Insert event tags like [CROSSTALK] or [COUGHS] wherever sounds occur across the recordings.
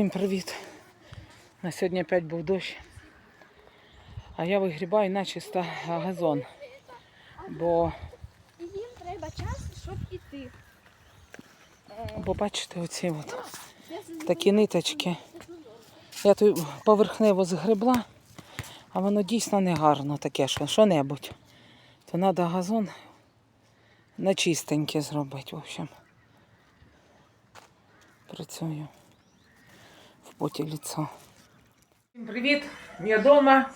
Всім привіт. На сьогодні опять був дощ. А я вигрібаю начисто газон. Бо, їм треба час, щоб іти. бо бачите, оці от такі ниточки. Я тут поверхнево згребла, а воно дійсно не гарно таке, що що-небудь. То треба газон на чистеньке зробити, в общем. Працюю в поті лицо. Всім привіт, я вдома.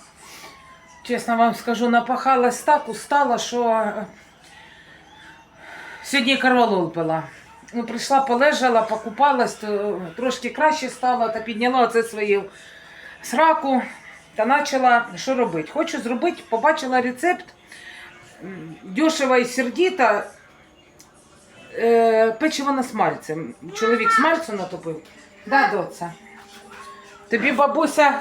Чесно вам скажу, напахалась так, устала, що е, сьогодні корвалол пила. Ну, прийшла, полежала, покупалась, то трошки краще стало, та підняла це свою сраку та почала що робити. Хочу зробити, побачила рецепт дешево і сердито е, печиво на смальці. Чоловік смальцю натопив. Да, доця. Тобі бабуся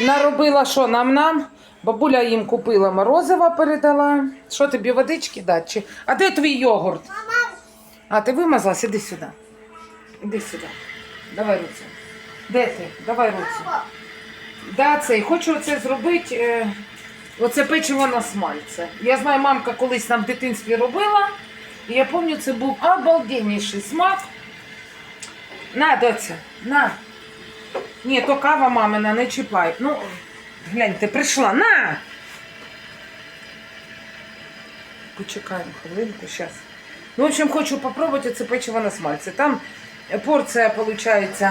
наробила що нам-нам? Бабуля їм купила морозива, передала. Що тобі водички дати? А де твій йогурт? А, ти вимазалась? Іди сюди. Іди сюди. Давай руці. Де ти? Давай руці. Да, це. Хочу оце зробити. Е... Оце печиво на смальце. Я знаю, мамка колись нам в дитинстві робила. І я пам'ятаю, це був обалденніший смак. На, доця, на. Ні, то кава мамина, не чіпай. Ну, гляньте, прийшла. На! Почекаємо хвилинку, зараз. Ну, в общем, хочу попробувати це печиво на смальці. Там порція, виходить,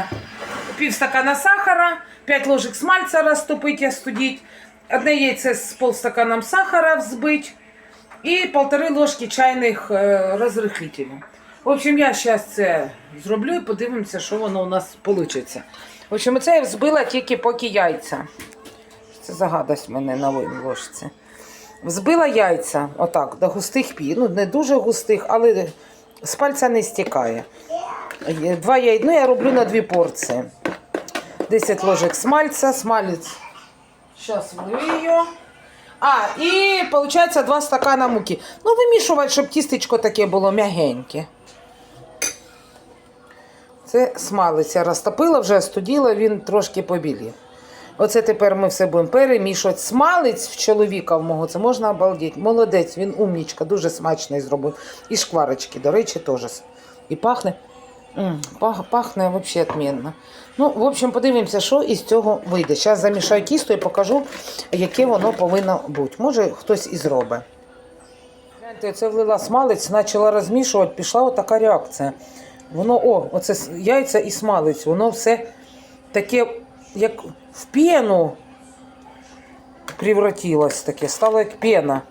пів стакана сахара, 5 ложек смальця розтопити, остудити, одне яйце з полстаканом сахара взбити і полтори ложки чайних е, розрихлителів. В общем, я зараз це зроблю і подивимося, що воно у нас вийде. В общем, це я взбила тільки поки яйця. Це загадость в мене на ложці. Взбила яйця отак, до густих пі. Ну, не дуже густих, але з пальця не стікає. Два яйця, ну я роблю на дві порції. 10 ложек смальця, смалець. Зараз влию. А, і виходить 2 стакана муки. Ну, вимішувати, щоб тістечко таке було м'ягеньке. Це смалець я розтопила, вже остуділа, він трошки побілів. Оце тепер ми все будемо перемішувати. Смалець в чоловіка в мого, це можна обалдіти. Молодець, він умнічка, дуже смачний зробив. І шкварочки, до речі, теж. І пахне. Пах- Пахне взагалі відмінно. Ну, в общем, подивимося, що із цього вийде. Зараз замішаю тісто і покажу, яке воно повинно бути. Може, хтось і зробить. Гляньте, це влила смалець, почала розмішувати, пішла отака реакція. Воно, о, оце яйця і смалець, воно все таке, як в пену превратилось таке, стало як пена.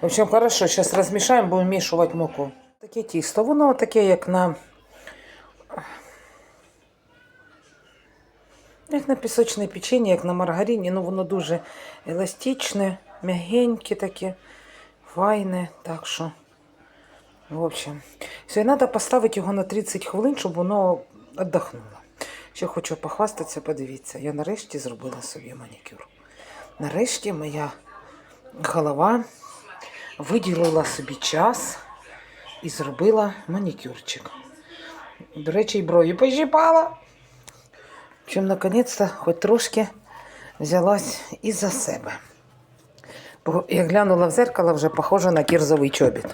В общем, хорошо, зараз розмішаємо, будемо вмішувати муку. Таке тісто, воно таке, як на. Як на пісочне печення, як на маргарині, ну воно дуже еластичне, м'ягеньке таке, файне. Так що, в общем, все, треба поставити його на 30 хвилин, щоб воно віддохнуло. Ще хочу похвастатися, подивіться, я нарешті зробила собі манікюр. Нарешті моя голова виділила собі час і зробила манікюрчик. До речі, і брові пощипала. В общем, наконец-то хоч трошки взялась і за себе. Бо я глянула в зеркало, вже похоже на кірзовий чобіт.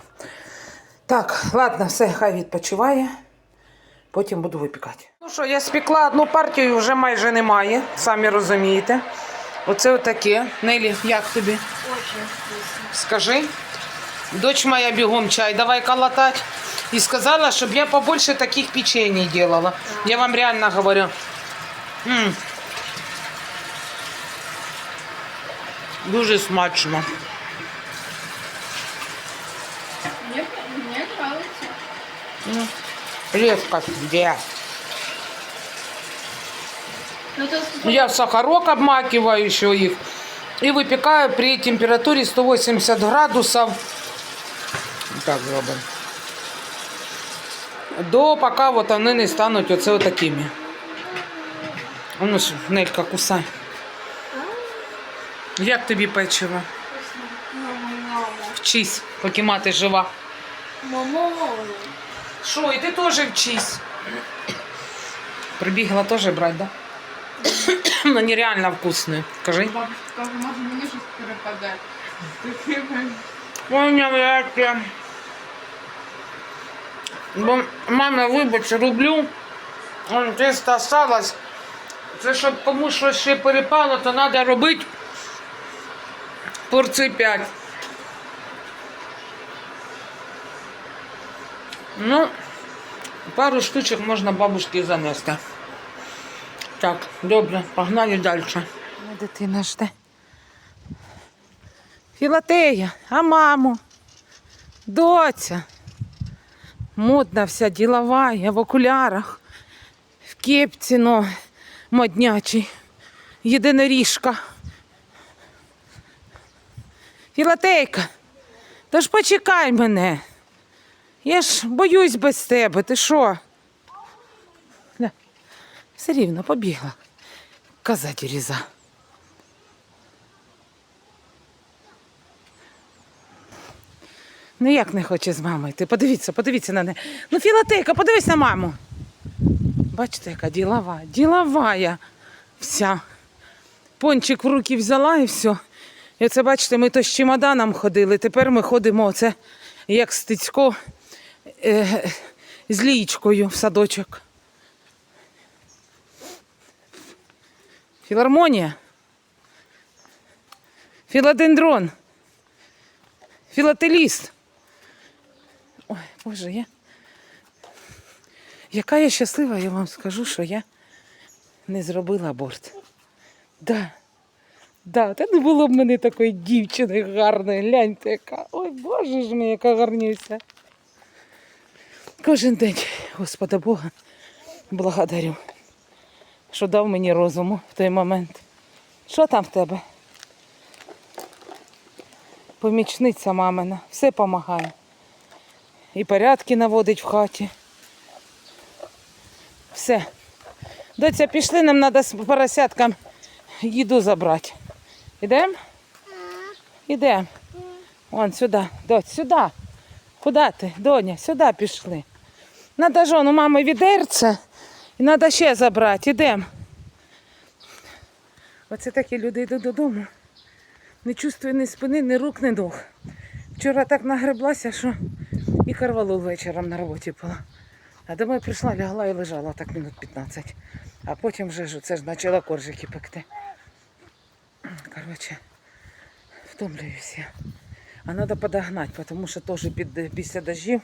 Так, ладно, все, хай відпочиває. Потім буду випікати. Ну що, я спекла одну партію, вже майже немає, самі розумієте. Оце отаке. Нелі, як тобі? Очень вкусно. Скажи. Дочь моя бегом чай, давай колотать. И сказала, чтобы я побольше таких печений делала. Я вам реально говорю. М. Дуже смачно. М. Резкость где? Ну, Я в сахарок обмакиваю еще их. И выпекаю при температуре 180 градусов. Так робимо. До пока вот вони не стануть оце отакими. Ну ж, Нелька, кусай. Як тобі печиво? Вчись, поки мати жива. Мама. Що, і ти теж вчись. Прибігла теж брати, да? [COUGHS] Ну, нереально вкусне. Кажи. Бабушка каже, може мені щось перепаде. Поняв, я. Бо мама, вибач, роблю. Тесто осталось. Це щоб комусь щось ще перепало, то треба робити порцій 5. Ну, пару штучок можна бабушці занести. Так, добре, погнали далі. Дитина жде. Філатея, а маму? Доця. Модна вся ділова, я в окулярах, в кепці, но моднячий. Єдиноріжка. Філатейка, то ж почекай мене. Я ж боюсь без тебе, ти що? Все рівно побігла. Коза різа. Ну як не хоче з мамою? Ти подивіться, подивіться на неї. Ну, Філатейка, подивись на маму. Бачите, яка ділова, діловая вся. Пончик в руки взяла і все. І оце, бачите, ми то з чемоданом ходили. Тепер ми ходимо оце, як стицько е, з лієчкою в садочок. Філармонія. Філодендрон. Філателіст. Ой, Боже, я. Яка я щаслива, я вам скажу, що я не зробила аборт. Да. Да, та не було б мене такої дівчини гарної. Гляньте, яка. Ой, Боже ж мій, яка гарнюся. Кожен день, Господа Бога, благодарю, що дав мені розуму в той момент. Що там в тебе? Помічниця мамина, все допомагає. І порядки наводить в хаті. Все. Доця, пішли, нам треба з поросяткам їду забрати. Ідемо? Ідемо. Вон сюди, доць, сюди. Куди ти, доня? Сюди пішли. Надо ж у мами відерце і треба ще забрати. Ідемо. Оце такі люди йдуть додому. Не чувствую ні спини, ні рук, ні ног. Вчора так нагреблася, що і карвалол вечором на роботі була. А домой прийшла, лягла і лежала так минут 15. А потім вже ж це ж почала коржики пекти. Коротше, втомлююся. А треба подогнати, тому що теж під, після дождів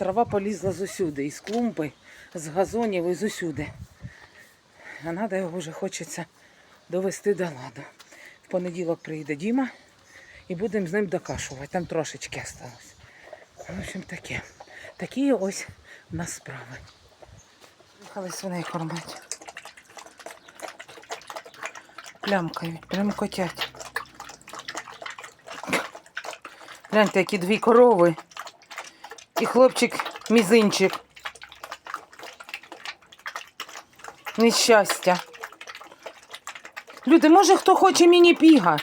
трава полізла з усюди, із клумби, з газонів і з усюди. А треба його вже хочеться довести до ладу. В понеділок приїде Діма і будемо з ним докашувати. Там трошечки осталось. В общем, таке. Такі ось у нас справи. Їхали свиней кормити. Плямкають, прям котять. Гляньте, які дві корови. І хлопчик мізинчик. Нещастя. Люди, може хто хоче міні-піга?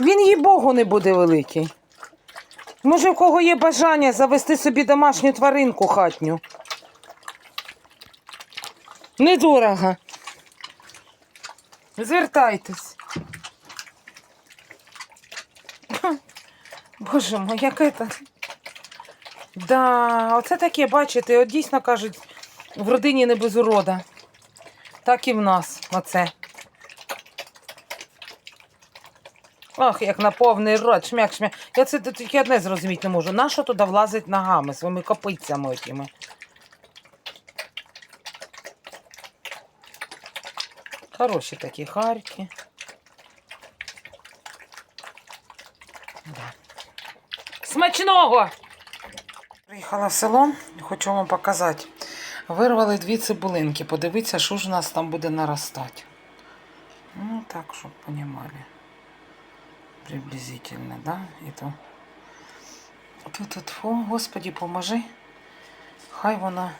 Він їй Богу не буде великий. Може, у кого є бажання завести собі домашню тваринку хатню. Недорого. Звертайтесь. Боже мой, яке це. Да, оце таке, бачите, от дійсно кажуть, в родині не без урода. Так і в нас оце. Ах, як на повний рот, шмяк, шмяк. Я це тільки одне зрозуміти не можу. Нащо туди влазить ногами своїми копицями отіми? Хороші такі харки. Да. Смачного! Приїхала в село, хочу вам показати. Вирвали дві цибулинки. Подивіться, що ж у нас там буде наростати. Ну, так, щоб понімали. Приблизительно, да? І то. Тут, тут, фу, Господі, поможи. Хай вона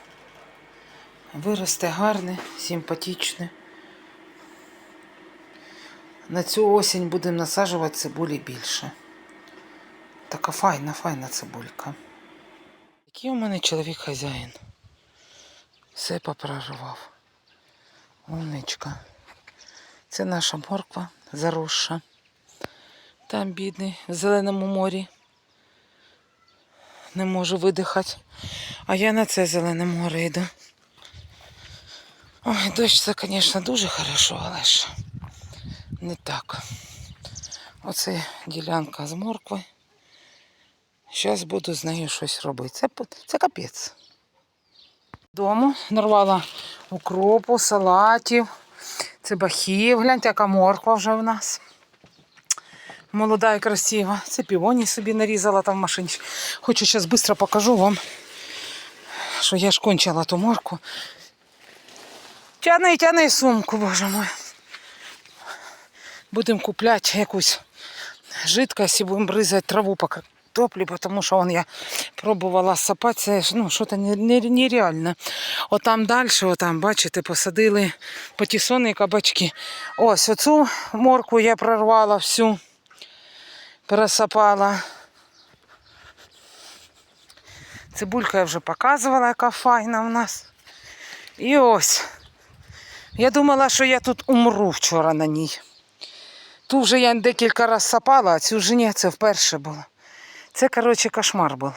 виросте гарне, симпатичне. На цю осінь будемо насаджувати цибулі більше. Така файна, файна цибулька. Який у мене чоловік хазяїн. Все попрорвав. Умничка. Це наша морква заросша. Там бідний в зеленому морі. Не можу видихати. А я на це зелене море йду. Ой, дощ це, звісно, дуже хорошо, але ж не так. Оце ділянка з моркви. Зараз буду з нею щось робити. Це, це капець. Дому нарвала укропу, салатів, це бахів. Гляньте, яка морква вже в нас. Молода і красива. Це півоні собі нарізала там в машині. Хочу зараз швидко покажу вам, що я ж кончила ту морку. Тяни, тяни сумку, боже мой. Будемо купляти якусь жидкость і будемо бризати траву картоплі, тому що вон я пробувала сапати, це ну, що-то не- не- нереальне. Отам далі, отам, бачите, посадили патісони і кабачки. Ось оцю морку я прорвала всю, пересапала. Цибулька я вже показувала, яка файна в нас. І ось. Я думала, що я тут умру вчора на ній. Ту вже я декілька разів сапала, а цю вже ні, це вперше було. Це, коротше, кошмар був.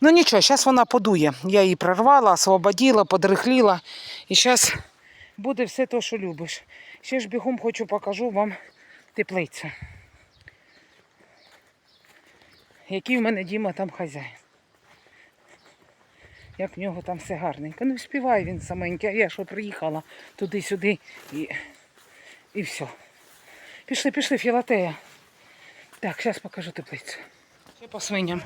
Ну нічого, зараз вона подує. Я її прорвала, освободила, подрихліла. І зараз буде все те, що любиш. Ще ж бігом хочу покажу вам теплицю. Який в мене Діма там хазяїн. Як в нього там все гарненько. Не співає він саменький, а я що приїхала туди-сюди і, і все. Пішли, пішли, філатея. Так, зараз покажу теплицю. Ще по свиням.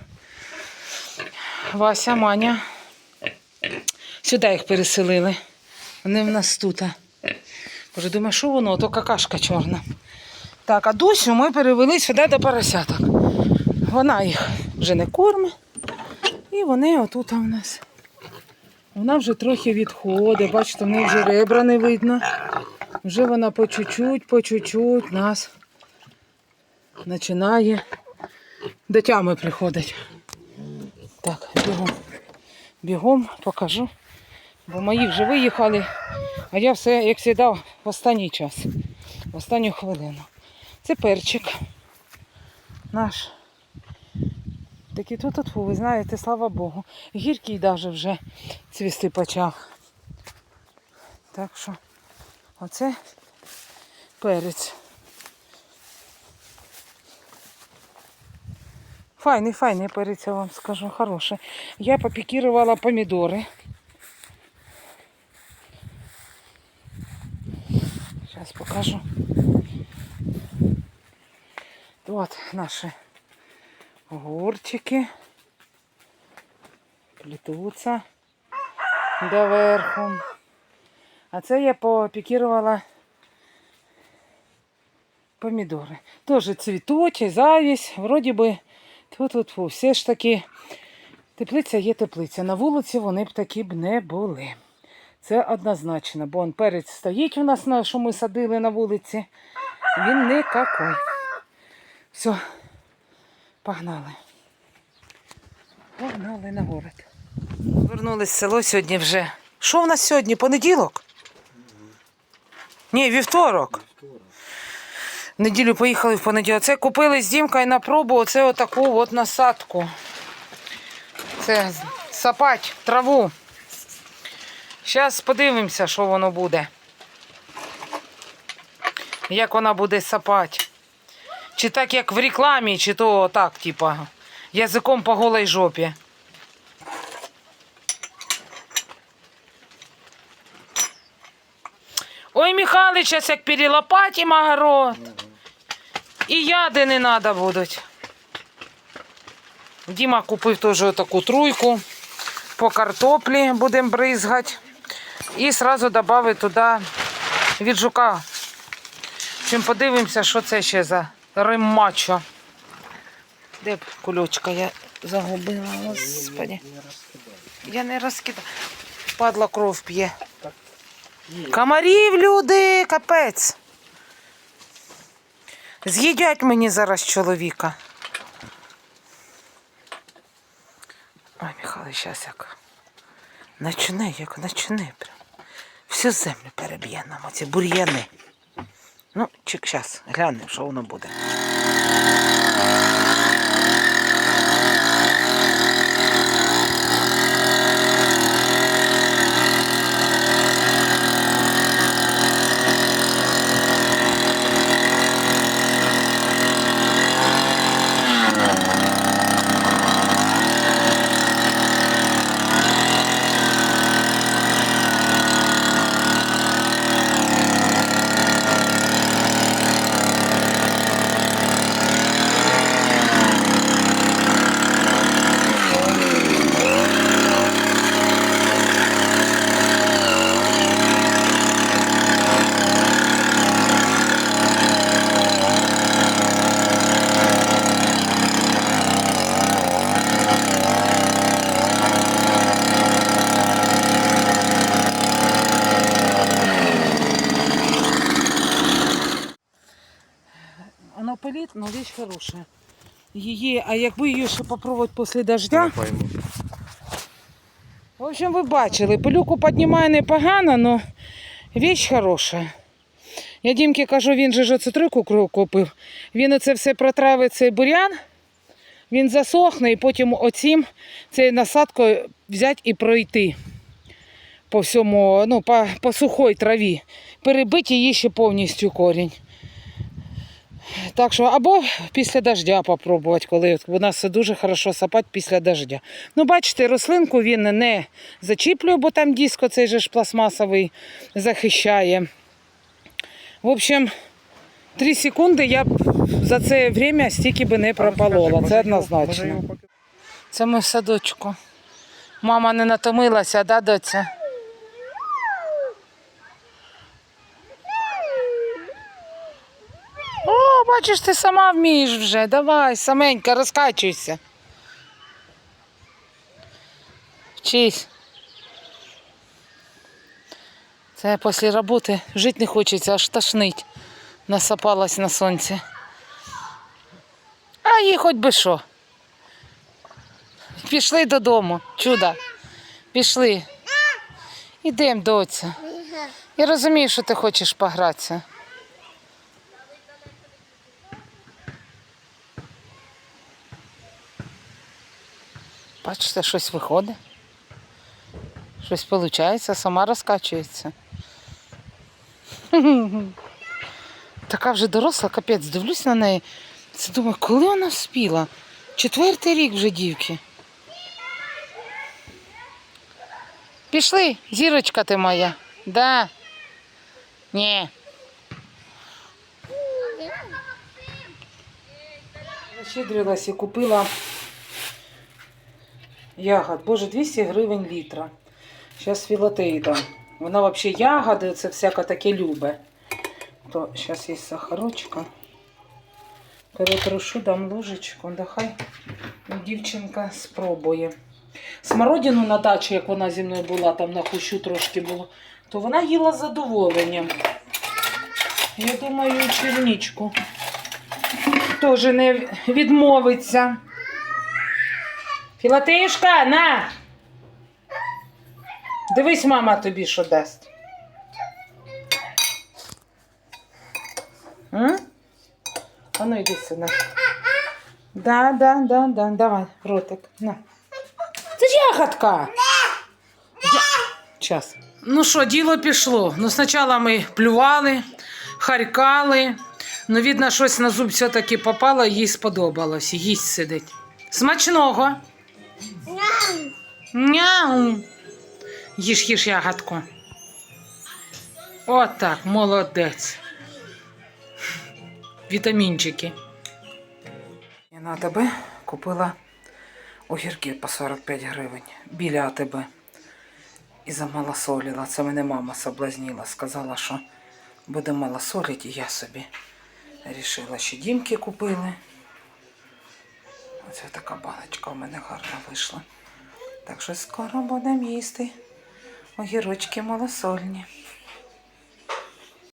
Вася, Маня. Сюди їх переселили. Вони в нас тут. Боже, думаю, що воно? То какашка чорна. Так, а Дусю ми перевели сюди до поросяток. Вона їх вже не кормить. І вони отут у нас. Вона вже трохи відходить, бачите, в неї вже ребра не видно. Вже вона по чуть-чуть, по чуть-чуть нас починає до тями приходить. Так, бігом. Бігом покажу. Бо мої вже виїхали, а я все, як завжди, в останній час, в останню хвилину. Це перчик наш. Такий тут тут, ви знаєте, слава Богу. Гіркий навіть вже цвісти почав. Так що оце перець. Файний, файний перець, я вам скажу, хороший. Я попікірувала помідори. Зараз покажу. Вот наші огурчики. Плетуться доверху. А це я попікірувала помідори. Теж цвітуть, завість, вроді би тут все ж таки теплиця є теплиця. На вулиці вони б такі б не були. Це однозначно, бо он перець стоїть у нас, на, що ми садили на вулиці. Він никакой. Все, погнали. Погнали на город. Вернулись в село сьогодні вже. Що в нас сьогодні? Понеділок? Ні, вівторок. Неділю поїхали в понеділок. Це купили з Дімкою на пробу оце отаку от насадку. Це сапать траву. Зараз подивимося, що воно буде. Як вона буде сапати. Чи так, як в рекламі, чи то так, типа, язиком по голій жопі. Ой, зараз як перелопатим огород. І яди не треба будуть. Діма купив теж таку труйку. По картоплі будемо бризгати. І одразу додав туди від жука. Чим подивимося, що це ще за риммачо. Де б кульочка я загубила, господи. Я не розкидаю. Падла кров п'є. Комарів, люди, капець. З'їдять мені зараз чоловіка. Ой, Михайло, зараз як. начини, як начини прям. Всю землю переб'є нам оці бур'яни. Ну, чек, зараз, глянемо, що воно буде. Оно пилит, но вещь хорошая. Її, а якби її ще попробувати після дождя. В общем, ви бачили, пилюку піднімає непогано, але віч хороша. Я Дімки кажу, він же ж оцю тройку купив. Він оце все протравить цей бурян, він засохне і потім оцім цією насадкою взяти і пройти по всьому, ну, по, по сухій траві. Перебити її ще повністю корінь. Так що, або після дождя попробувати, коли у нас все дуже хорошо сапати після дождя. Ну, бачите, рослинку він не зачіплює, бо там диско цей же ж пластмасовий захищає. В общем, 3 секунди я б за це время стільки би не пропалола. Це однозначно. Це ми в садочку. Мама не натомилася, да, доця? О, бачиш, ти сама вмієш вже. Давай, саменька, розкачуйся. Вчись. Це після роботи жити не хочеться, аж тошнить. Насапалась на сонці. А їй хоч би що. Пішли додому, чудо. Пішли. Ідемо, доця. Я розумію, що ти хочеш погратися. Бачите, щось виходить. Щось виходить, сама розкачується. [LAUGHS] Така вже доросла, капець, дивлюсь на неї. Це думаю, коли вона спіла? Четвертий рік вже дівки. Пішли, зірочка ти моя. Да. Ні. Щедрилась і купила ягод. Боже, 200 гривень літра. Зараз філатеї дам. Вона взагалі ягоди, це всяке таке любе. То зараз є сахарочка. Перетрушу, дам ложечку, да дівчинка спробує. Смородину на дачі, як вона зі мною була, там на кущу трошки було, то вона їла з задоволенням. Я думаю, і черничку теж не відмовиться. Філатишка, на! Дивись, мама тобі що дасть. М? А ну йди сюди. Да, да, да, да, давай, ротик, на. Це ж ягодка. Час. Ну що, діло пішло. Ну, спочатку ми плювали, харкали. Ну, видно, щось на зуб все-таки попало, їй сподобалось. Їсть сидить. Смачного. Няу. Їж, їж ягодку. Отак, молодець. Вітамінчики. Я на АТБ купила огірки по 45 гривень біля АТБ. І замалосолила. Це мене мама соблазніла. Сказала, що буде малосолити, і я собі рішила, що дімки купили. Оце така баночка у мене гарна вийшла. Так що скоро будемо їсти огірочки малосольні.